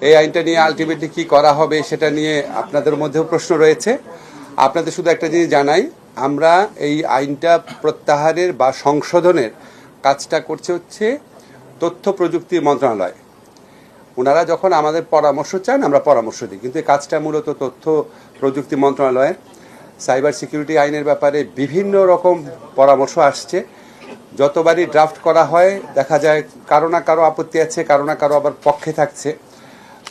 এই আইনটা নিয়ে আলটিমেটলি কি করা হবে সেটা নিয়ে আপনাদের মধ্যেও প্রশ্ন রয়েছে। আপনাদের শুধু একটা জিনিস জানাই, আমরা এই আইনটা প্রত্যাহারের বা সংশোধনের কাজটা করছে হচ্ছে তথ্য প্রযুক্তি মন্ত্রণালয়। ওনারা যখন আমাদের পরামর্শ চান, আমরা পরামর্শ দিই। কিন্তু এই কাজটা মূলত তথ্য প্রযুক্তি মন্ত্রণালয়ের, সাইবার সিকিউরিটি আইনের ব্যাপারে বিভিন্ন রকম পরামর্শ আসছে। যতবারই ড্রাফট করা হয়, দেখা যায় কারও না কারও আপত্তি আছে, কারও না কারও আবার পক্ষে থাকছে।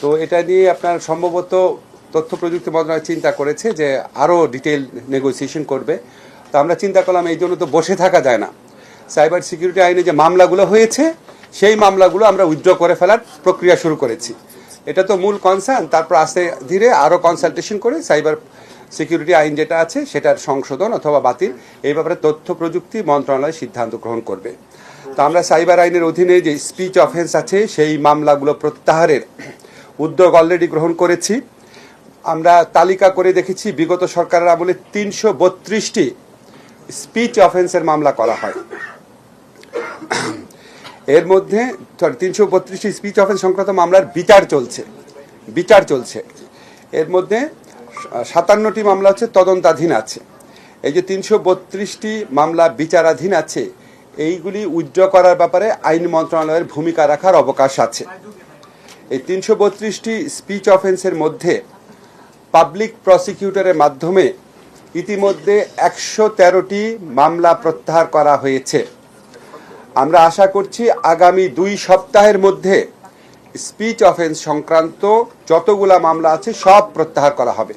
তো এটা নিয়ে আপনার সম্ভবত তথ্য প্রযুক্তি মন্ত্রণালয় চিন্তা করেছে যে আরও ডিটেল নেগোসিয়েশন করবে। তো আমরা চিন্তা করলাম এই জন্য তো বসে থাকা যায় না। সাইবার সিকিউরিটি আইনে যে মামলাগুলো হয়েছে, সেই মামলাগুলো আমরা উইথড্র করে ফেলার প্রক্রিয়া শুরু করেছি। এটা তো মূল কনসার্ন তারপর আস্তে ধীরে আরও কনসালটেশন করে সাইবার সিকিউরিটি আইন যেটা আছে, সেটার সংশোধন অথবা বাতিল, এই ব্যাপারে তথ্য প্রযুক্তি মন্ত্রণালয় সিদ্ধান্ত গ্রহণ করবে। তো আমরা সাইবার আইনের অধীনে যে স্পিচ অফেন্স আছে, সেই মামলাগুলো প্রত্যাহারের উদ্যোগ অলরেডি গ্রহণ করেছি। আমরা তালিকা করে দেখেছি, বিগত সরকারের আমলে তিনশো বত্রিশটি স্পিচ অফেন্সের মামলা করা হয়। এর মধ্যে সরি তিনশো বত্রিশটি স্পিচ অফেন্স সংক্রান্ত মামলার বিচার চলছে। বিচার চলছে। এর মধ্যে সাতান্নটি মামলা হচ্ছে, তদন্তাধীন আছে। এই যে তিনশো বত্রিশটি মামলা বিচারাধীন আছে, এইগুলি উইথড্র করার ব্যাপারে আইন মন্ত্রণালয়ের ভূমিকা রাখার অবকাশ আছে। এই তিনশো বত্রিশটি স্পিচ অফেন্সের মধ্যে পাবলিক প্রসিকিউটরের মাধ্যমে ইতিমধ্যে একশো তেরোটি মামলা প্রত্যাহার করা হয়েছে। আমরা আশা করছি আগামী দুই সপ্তাহের মধ্যে স্পিচ অফেন্স সংক্রান্ত যতগুলা মামলা আছে সব প্রত্যাহার করা হবে।